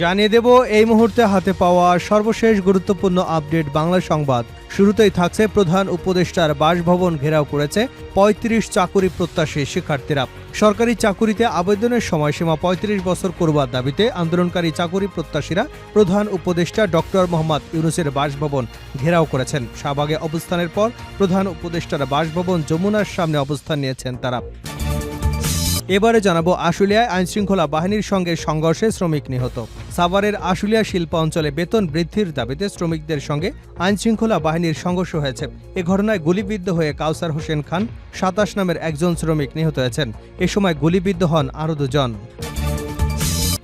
জানিয়ে দেব, এই মুহূর্তে হাতে পাওয়া সর্বশেষ গুরুত্বপূর্ণ আপডেট বাংলা সংবাদ। শুরুতেই থাকছে প্রধান উপদেষ্টার বাসভবন ঘেরাও করেছে পঁয়ত্রিশ চাকুরি প্রত্যাশী শিক্ষার্থীরা। সরকারি চাকুরিতে আবেদনের সময়সীমা পঁয়ত্রিশ বছর করবার দাবিতে আন্দোলনকারী চাকুরি প্রত্যাশীরা প্রধান উপদেষ্টা ডক্টর মোহাম্মদ ইউনুসের বাসভবন ঘেরাও করেছেন। শাহবাগে অবস্থানের পর প্রধান উপদেষ্টার বাসভবন যমুনার সামনে অবস্থান নিয়েছেন তারা। এবারে জানাব আশুলিয়ায় আইনশৃঙ্খলা বাহিনীর সঙ্গে সংঘর্ষে শ্রমিক নিহত। সাভারের আশুলিয়া শিল্প অঞ্চলে বেতন বৃদ্ধির দাবিতে শ্রমিকদের সঙ্গে আইনশৃঙ্খলা বাহিনীর সংঘর্ষ হয়েছে। এ ঘটনায় গুলিবিদ্ধ হয়ে কাউসার হোসেন খান সাতাশ নামের একজন শ্রমিক নিহত হয়েছেন। এ সময় গুলিবিদ্ধ হন আরও দুজন।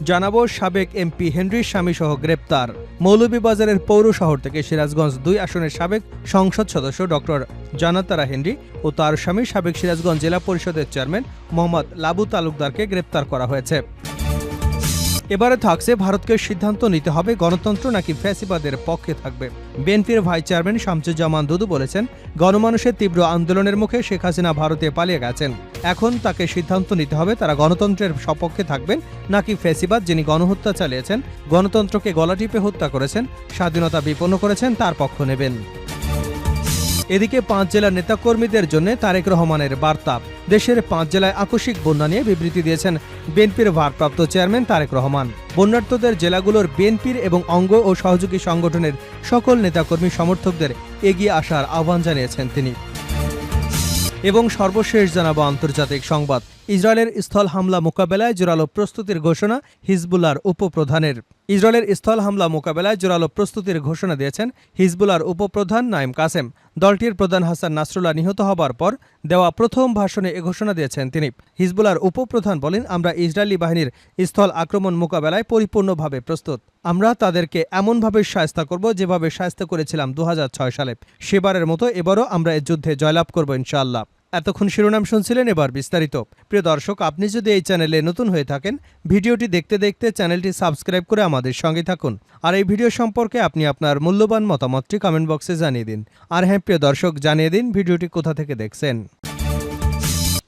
জানাব সাবেক এমপি হেনরির স্বামী সহ গ্রেপ্তার। মৌলভীবাজারের পৌর শহর থেকে সিরাজগঞ্জ দুই আসনের সাবেক সংসদ সদস্য ডক্টর জানাতারা হেনরি ও তার স্বামী সাবেক সিরাজগঞ্জ জেলা পরিষদের চেয়ারম্যান মোহাম্মদ লাবু তালুকদারকে গ্রেপ্তার করা হয়েছে। এবারে থাকছে ভারতকে সিদ্ধান্ত নিতে হবে, গণতন্ত্র নাকি ফ্যাসিবাদের পক্ষে থাকবে। বিএনপির ভাইস চেয়ারম্যান শামসুজ্জামান দুদু বলেছেন, গণমানুষের তীব্র আন্দোলনের মুখে শেখ হাসিনা ভারতে পালিয়ে গেছেন। এখন তাকে সিদ্ধান্ত নিতে হবে, তারা গণতন্ত্রের সপক্ষে থাকবেন নাকি ফ্যাসিবাদ, যিনি গণহত্যা চালিয়েছেন, গণতন্ত্রকে গলা টিপে হত্যা করেছেন, স্বাধীনতা বিপন্ন করেছেন, তার পক্ষ নেবেন। এদিকে পাঁচ জেলার নেতাকর্মীদের জন্য তারেক রহমানের বার্তা। দেশের পাঁচ জেলায় আকস্মিক বন্যা নিয়ে বিবৃতি দিয়েছেন বিএনপির ভারপ্রাপ্ত চেয়ারম্যান তারেক রহমান। বন্যার্থদের জেলাগুলোর বিএনপির এবং অঙ্গ ও সহযোগী সংগঠনের সকল নেতাকর্মী সমর্থকদের এগিয়ে আসার আহ্বান জানিয়েছেন তিনি। এবং সর্বশেষ জানাব আন্তর্জাতিক সংবাদ। ইসরায়েলের স্থল হামলা মোকাবেলায় জোরালো প্রস্তুতির ঘোষণা হিজবুল্লার উপপ্রধানের। ইসরায়েলের স্থল হামলা মোকাবেলায় জোরালো প্রস্তুতির ঘোষণা দিয়েছেন হিজবুলার উপপ্রধান নাইম কাসেম। দলটির প্রধান হাসান নাসরুল্লাহ নিহত হবার পর দেওয়া প্রথম ভাষণে এ ঘোষণা দিয়েছেন তিনি। হিজবুলার উপপ্রধান বলেন, আমরা ইসরায়েলি বাহিনীর স্থল আক্রমণ মোকাবেলায় পরিপূর্ণভাবে প্রস্তুত। আমরা তাদেরকে এমনভাবে সায়স্তা করব যেভাবে সায়স্তা করেছিলাম দু হাজার ছয় সালে। সেবারের মতো এবারও আমরা এ যুদ্ধে জয়লাভ করব ইনশাআল্লাহ। এতক্ষণ শিরোনাম শুনছিলেন এবার বিস্তারিত। প্রিয় দর্শক, আপনি যদি এই চ্যানেলে নতুন হয়ে থাকেন, ভিডিওটি দেখতে দেখতে চ্যানেলটি সাবস্ক্রাইব করে আমাদের সঙ্গে থাকুন। আর এই ভিডিও সম্পর্কে আপনি আপনার মূল্যবান মতামতটি কমেন্ট বক্সে জানিয়ে দিন। আর হ্যাঁ প্রিয় দর্শক, জানিয়ে দিন ভিডিওটি কোথা থেকে দেখছেন।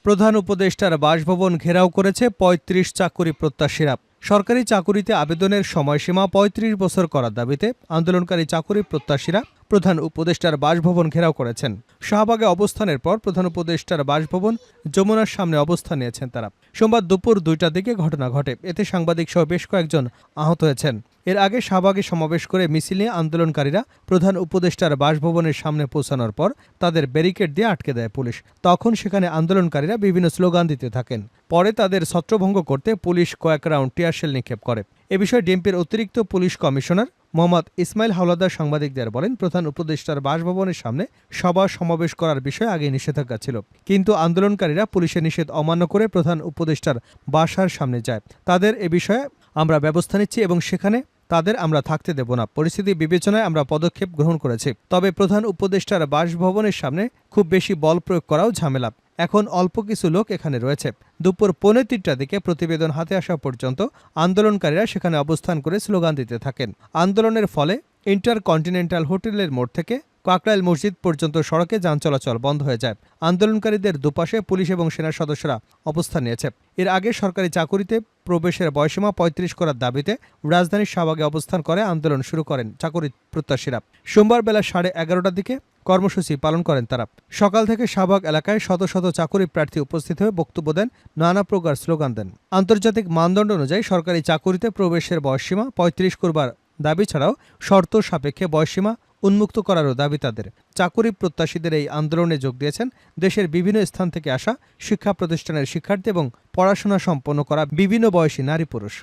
প্রধান উপদেষ্টার বাসভবন ঘেরাও করেছে পঁয়ত্রিশ চাকুরি প্রত্যাশীরা। সরকারি চাকুরিতে আবেদনের সময়সীমা ৩৫ বছর করার দাবিতে আন্দোলনকারী চাকুরি প্রত্যাশীরা প্রধান উপদেষ্টার বাসভবন ঘেরাও করেছেন। শাহবাগে অবস্থানের পর প্রধান উপদেষ্টার বাসভবন যমুনার সামনে অবস্থান নিয়েছেন তারা। সোমবার দুপুর দুইটার দিকে ঘটনা ঘটে। এতে সাংবাদিক সহ বেশ কয়েকজন আহত হয়েছেন। এর আগে শাহবাগে সমাবেশ করে মিছিল আন্দোলনকারীরা প্রধান উপদেষ্টার বাসভবনের সামনে পৌঁছানোর পর তাদের ব্যারিকেড দিয়ে আটকে দেয় পুলিশ। তখন সেখানে আন্দোলনকারীরা বিভিন্ন স্লোগান দিতে থাকেন। পরে তাদের ছত্রভঙ্গ করতে পুলিশ কয়েক রাউন্ড টিয়ারশেল নিক্ষেপ করে। এ বিষয়ে ডিএমপির অতিরিক্ত পুলিশ কমিশনার মোহাম্মদ ইসমাইল হাওলাদার সাংবাদিকদের বলেন, প্রধান উপদেষ্টার বাসভবনের সামনে সভা সমাবেশ করার বিষয়ে আগে নিষেধাজ্ঞা ছিল। কিন্তু আন্দোলনকারীরা পুলিশের নিষেধ অমান্য করে প্রধান উপদেষ্টার বাসার সামনে যায়। তাদের এ বিষয়ে আমরা ব্যবস্থা নিচ্ছি এবং সেখানে তাদের আমরা থাকতে দেব না। পরিস্থিতি বিবেচনায় আমরা পদক্ষেপ গ্রহণ করেছি। তবে প্রধান উপদেষ্টার বাসভবনের সামনে খুব বেশি বল প্রয়োগ করাও ঝামেলা। এখন অল্প কিছু লোক এখানে রয়েছে। দুপুর পৌনে তিনটার দিকে প্রতিবেদন হাতে আসা পর্যন্ত আন্দোলনকারীরা সেখানে অবস্থান করে স্লোগান দিতে থাকেন। আন্দোলনের ফলে ইন্টারকন্টিনেন্টাল হোটেলের মোড় থেকে কাকরাইল মসজিদ পর্যন্ত সড়কে যান চলাচল বন্ধ হয়ে যায়। আন্দোলনকারীদের দুপাশে পুলিশ এবং সেনা সদস্যরা অবস্থান নিয়েছে। এর আগে সরকারি চাকুরিতে প্রবেশের বয়সীমা পঁয়ত্রিশ করার দাবিতে রাজধানীর শাহবাগে অবস্থান করে আন্দোলন শুরু করেন চাকুরি প্রত্যাশীরা। সোমবার বেলা সাড়ে এগারোটার দিকে কর্মসূচি পালন করেন তারা। সকাল থেকে শাহবাগ এলাকায় শত শত চাকুরি প্রার্থী উপস্থিত হয়ে বক্তব্য দেন, নানা প্রকার স্লোগান দেন। আন্তর্জাতিক মানদণ্ড অনুযায়ী সরকারি চাকুরিতে প্রবেশের বয়সীমা পঁয়ত্রিশ করবার দাবি ছাড়াও শর্ত সাপেক্ষে বয়সীমা উন্মুক্ত করারও দাবি তাদের। চাকুরি প্রত্যাশীদের এই আন্দোলনে যোগ দিয়েছেন দেশের বিভিন্ন স্থান থেকে আসা শিক্ষা প্রতিষ্ঠানের শিক্ষার্থী এবং পড়াশোনা সম্পন্ন করা বিভিন্ন বয়সী নারী পুরুষ।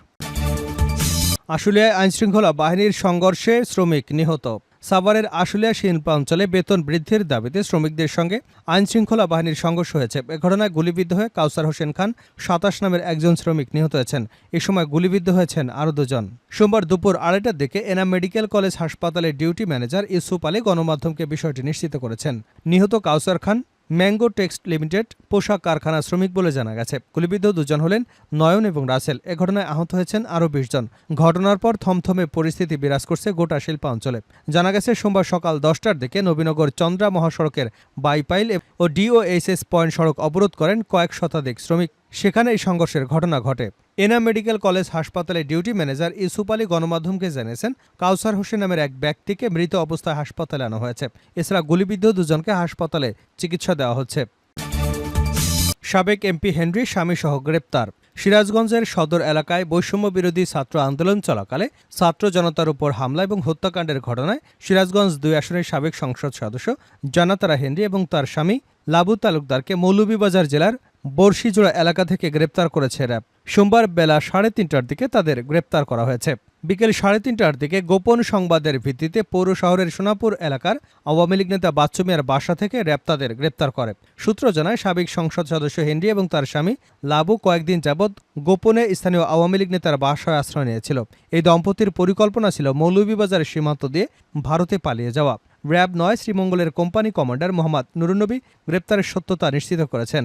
আশুলিয়ায় আইনশৃঙ্খলা বাহিনীর সংঘর্ষে শ্রমিক নিহত। সাভারের আশুলিয়া শিল্পাঞ্চলে বেতন বৃদ্ধির দাবিতে শ্রমিকদের সঙ্গে আইনশৃঙ্খলা বাহিনীর সংঘর্ষ হয়েছে। এ ঘটনায় গুলিবিদ্ধ হয়ে কাউসার হোসেন খান, সাতাশ নামের একজন শ্রমিক নিহত হয়েছেন। এ সময় গুলিবিদ্ধ হয়েছেন আরও দুজন। সোমবার দুপুর আড়াইটার দিকে এনাম মেডিকেল কলেজ হাসপাতালের ডিউটি ম্যানেজার ইউসুফ আলী গণমাধ্যমকে বিষয়টি নিশ্চিত করেছেন। নিহত Kawsar Khan mango text limited পোশাক কারখানা শ্রমিক বলে জানা গেছে। গুলিবিদ্ধ দুজন হলেন নয়ন এবং রাসেল। এ ঘটনায় আহত হয়েছেন আরও বিশ জন। ঘটনার পর থমথমে পরিস্থিতি বিরাজ করছে গোটা শিল্পাঞ্চলে জানা গেছে, সোমবার সকাল দশটার দিকে নবীনগর চন্দ্রা মহাসড়কের বাইপাইল ও ডিওএসএস পয়েন্ট সড়ক অবরোধ করেন কয়েক শতাধিক শ্রমিক। সেখানে এই সংঘর্ষের ঘটনা ঘটে। এনা মেডিকেল কলেজ হাসপাতালে ডিউটি ম্যানেজার ইউসুফ আলী গণমাধ্যমকে জানিয়েছেন, কাউসার হোসেন নামের এক ব্যক্তিকে মৃত অবস্থায় হাসপাতালে আনা হয়েছে। এছাড়া গুলিবিদ্ধ দুজনকে হাসপাতালে চিকিৎসা দেওয়া হচ্ছে। সাবেক এমপি হেনরি স্বামী স্বামীসহ গ্রেপ্তার। সিরাজগঞ্জের সদর এলাকায় বৈষম্য বিরোধী ছাত্র আন্দোলন চলাকালে ছাত্র জনতার উপর হামলা এবং হত্যাকাণ্ডের ঘটনায় সিরাজগঞ্জ দুই আসনের সাবেক সংসদ সদস্য জানাতারা হেনরি এবং তার স্বামী লাবু তালুকদারকে মৌলভীবাজার জেলার বর্ষিজোড়া এলাকা থেকে গ্রেপ্তার করেছে র্যাব। সোমবার বেলা সাড়ে তিনটার দিকে তাদের গ্রেপ্তার করা হয়েছে। বিকেল সাড়ে তিনটার দিকে গোপন সংবাদের ভিত্তিতে পৌর শহরের সোনাপুর এলাকার আওয়ামী লীগ নেতা বাচ্চু মিয়ার বাসা থেকে র্যাব তাদের গ্রেপ্তার করে। সূত্র জানায়, সাবেক সংসদ সদস্য হেনরি এবং তার স্বামী লাবু কয়েকদিন যাবৎ গোপনে স্থানীয় আওয়ামী লীগ নেতার বাসায় আশ্রয় নিয়েছিল। এই দম্পতির পরিকল্পনা ছিল মৌলভীবাজারের সীমান্ত দিয়ে ভারতে পালিয়ে যাওয়া। র্যাব নয়, শ্রীমঙ্গলের কোম্পানি কমান্ডার মোহাম্মদ নুরুন্নবী গ্রেপ্তারের সত্যতা নিশ্চিত করেছেন।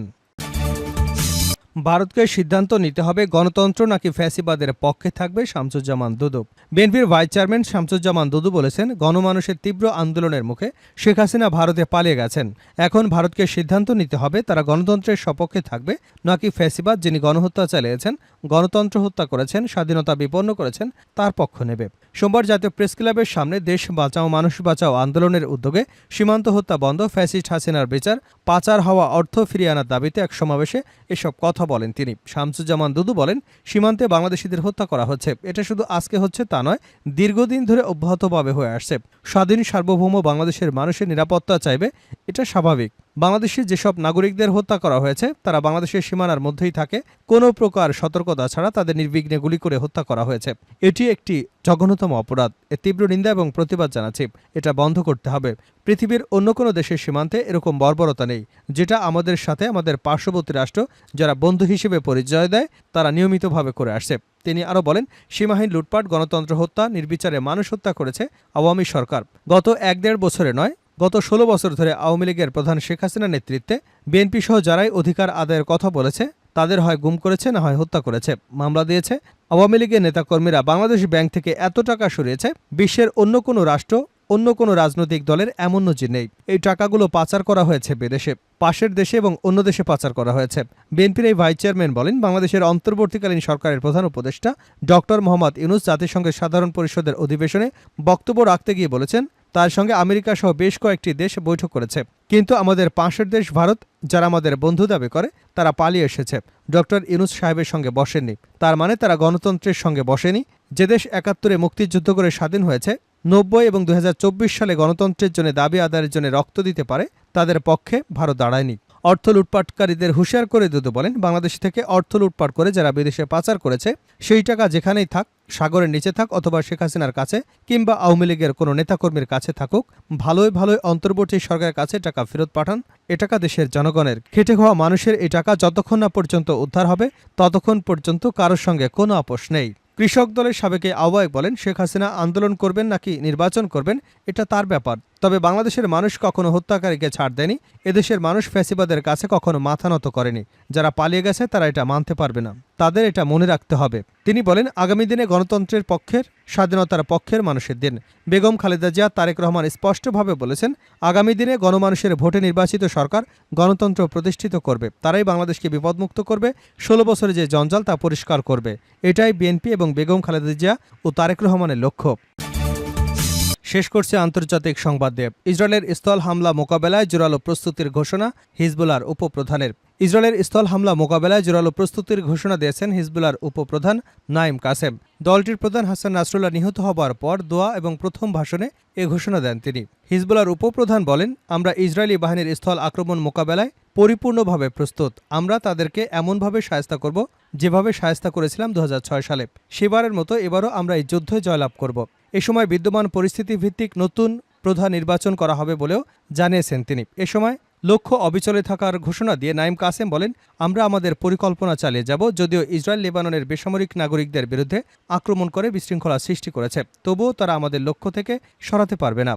ভারতকে সিদ্ধান্ত নিতে হবে, গণতন্ত্র নাকি ফ্যাসিবাদের পক্ষে থাকবে শামসুজ্জামান দুদু? বিএনপির ভাইস চেয়ারম্যান শামসুজ্জামান দুদু বলেছেন, গণমানুষের তীব্র আন্দোলনের মুখে শেখ হাসিনা ভারতে পালিয়ে গেছেন। এখন ভারতকে সিদ্ধান্ত নিতে হবে, তারা গণতন্ত্রের সপক্ষে থাকবে, নাকি ফ্যাসিবাদ যিনি গণহত্যা চালিয়েছেন গণতন্ত্র হত্যা করেছেন, স্বাধীনতা বিপন্ন করেছেন, তার পক্ষ নেবে। সোমবার জাতীয় প্রেস ক্লাবের সামনে দেশ বাঁচাও, মানুষ বাঁচাও আন্দোলনের উদ্যোগে সীমান্ত হত্যা বন্ধ, ফ্যাসিস্ট হাসিনার বিচার, পাচার হওয়া অর্থ ফিরিয়ে আনার দাবিতে এক সমাবেশে এসব কথা বলেন তিনি। শামসুজ্জামান দুদু বলেন, সীমান্তে বাংলাদেশিদের হত্যা করা হচ্ছে। এটা শুধু আজকে হচ্ছে তা নয়, দীর্ঘদিন ধরে অব্যাহতভাবে হয়ে আসছে। স্বাধীন সার্বভৌম বাংলাদেশের মানুষের নিরাপত্তা চাইবে, এটা স্বাভাবিক। বাংলাদেশের যেসব নাগরিকদের হত্যা করা হয়েছে, তারা বাংলাদেশের সীমানার মধ্যেই থাকে। কোনো প্রকার সতর্কতা ছাড়া তাদের নির্বিঘ্নে গুলি করে হত্যা করা হয়েছে। এটি একটি জঘন্যতম অপরাধ। এ তীব্র নিন্দা এবং প্রতিবাদ জানাচ্ছি। এটা বন্ধ করতে হবে। পৃথিবীর অন্য কোনো দেশের সীমান্তে এরকম বর্বরতা নেই। যেটা আমাদের সাথে আমাদের পার্শ্ববর্তী রাষ্ট্র, যারা বন্ধু হিসেবে পরিচয় দেয়, তারা নিয়মিতভাবে করে আসছে। তিনি আরও বলেন, সীমাহীন লুটপাট, গণতন্ত্র হত্যা, নির্বিচারে মানুষ হত্যা করেছে আওয়ামী সরকার। গত এক দেড় বছরে নয় গত ষোলো বছর ধরে আওয়ামী লীগের প্রধান শেখ হাসিনার নেতৃত্বে বিএনপি সহ যারাই অধিকার আদায়ের কথা বলেছে, তাদের হয় গুম করেছে, না হয় হত্যা করেছে, মামলা দিয়েছে। আওয়ামী লীগের নেতাকর্মীরা বাংলাদেশ ব্যাংক থেকে এত টাকা সরিয়েছে, বিশ্বের অন্য কোনো রাষ্ট্র, অন্য কোনো রাজনৈতিক দলের এমন নজির নেই। এই টাকাগুলো পাচার করা হয়েছে বিদেশে, পাশের দেশে এবং অন্য দেশে পাচার করা হয়েছে। বিএনপির এই ভাইস চেয়ারম্যান বলেন, বাংলাদেশের অন্তর্বর্তীকালীন সরকারের প্রধান উপদেষ্টা ডক্টর মোহাম্মদ ইউনুস জাতিসংঘের সাধারণ পরিষদের অধিবেশনে বক্তব্য রাখতে গিয়ে বলেছেন তার সঙ্গে আমেরিকা সহ বেশ কয়েকটি দেশ বৈঠক করেছে। কিন্তু আমাদের পাশের দেশ ভারত, যারা আমাদের বন্ধু দাবি করে, তারা পালিয়ে এসেছে। ডক্টর ইনুস সাহেবের সঙ্গে বসেননি। তার মানে তারা গণতন্ত্রের সঙ্গে বসেনি। যে দেশ একাত্তরে মুক্তিযুদ্ধ করে স্বাধীন হয়েছে, নব্বই এবং দুহাজার চব্বিশ সালে গণতন্ত্রের জন্য দাবি আদায়ের জন্য রক্ত দিতে পারে, তাদের পক্ষে ভারত দাঁড়ায়নি। অর্থ লুটপাটকারীদের হুঁশিয়ার করে দিতে বলেন। বাংলাদেশ থেকে অর্থ লুটপাট করে যারা বিদেশে পাচার করেছে, সেই টাকা যেখানেই থাক, সাগরের নিচে থাক অথবা শেখ হাসিনার কাছে কিংবা আওয়ামী লীগের কোনো নেতাকর্মীর কাছে থাকুক, ভালোই ভালোই অন্তর্বর্তী সরকারের কাছে টাকা ফেরত পাঠান। এ টাকা দেশের জনগণের খেটে খাওয়া মানুষের এই টাকা যতক্ষণ না পর্যন্ত উদ্ধার হবে, ততক্ষণ পর্যন্ত কারোর সঙ্গে কোনো আপোষ নেই। কৃষক দলের সাবেক আহ্বায়ক বলেন, শেখ হাসিনা আন্দোলন করবেন নাকি নির্বাচন করবেন, এটা তার ব্যাপার। তবে বাংলাদেশের মানুষ কখনো হত্যাকারীকে ছাড় দেয়নি। এদেশের মানুষ ফ্যাসিবাদের কাছে কখনো মাথা নত করেনি। যারা পালিয়ে গেছে, তারা এটা মানতে পারবে না। তাদের এটা মনে রাখতে হবে। তিনি বলেন, আগামী দিনে গণতন্ত্রের পক্ষের, স্বাধীনতার পক্ষের মানুষের দিন। বেগম খালেদা জিয়া, তারেক রহমান স্পষ্টভাবে বলেছেন, আগামী দিনে গণমানুষের ভোটে নির্বাচিত সরকার গণতন্ত্র প্রতিষ্ঠিত করবে। তারাই বাংলাদেশকে বিপদমুক্ত করবে। ষোলো বছরে যে জঞ্জাল, তা পরিষ্কার করবে। এটাই বিএনপি এবং বেগম খালেদা জিয়া ও তারেক রহমানের লক্ষ্য। শেষ করছে আন্তর্জাতিক সংবাদ দেব। ইসরায়েলের স্থল হামলা মোকাবেলায় জোরালো প্রস্তুতির ঘোষণা হিজবুলার উপপ্রধানের। ইসরায়েলের স্থল হামলা মোকাবেলায় জোরালো প্রস্তুতির ঘোষণা দিয়েছেন হিজবুলার উপপ্রধান নাইম কাসেম। দলটির প্রধান হাসান নাসরুল্লাহ নিহত হবার পর দোয়া এবং প্রথম ভাষণে এ ঘোষণা দেন তিনি। হিজবুলার উপপ্রধান বলেন, আমরা ইসরায়েলি বাহিনীর স্থল আক্রমণ মোকাবেলায় পরিপূর্ণভাবে প্রস্তুত। আমরা তাদেরকে এমনভাবে সায়স্তা করব যেভাবে সায়স্তা করেছিলাম দু হাজার ছয় সালে। সেবারের মতো এবারও আমরা এই যুদ্ধে জয়লাভ করব। এ সময় বিদ্যমান পরিস্থিতি ভিত্তিক নতুন প্রধান নির্বাচন করা হবে বলেও জানিয়েছেন তিনি। এ সময় লক্ষ্য অবিচলে থাকার ঘোষণা দিয়ে নাইম কাসেম বলেন, আমরা আমাদের পরিকল্পনা চালিয়ে যাব, যদিও ইসরায়েল লেবাননের বেসামরিক নাগরিকদের বিরুদ্ধে আক্রমণ করে বিশৃঙ্খলা সৃষ্টি করেছে। তবুও তারা আমাদের লক্ষ্য থেকে সরাতে পারবে না।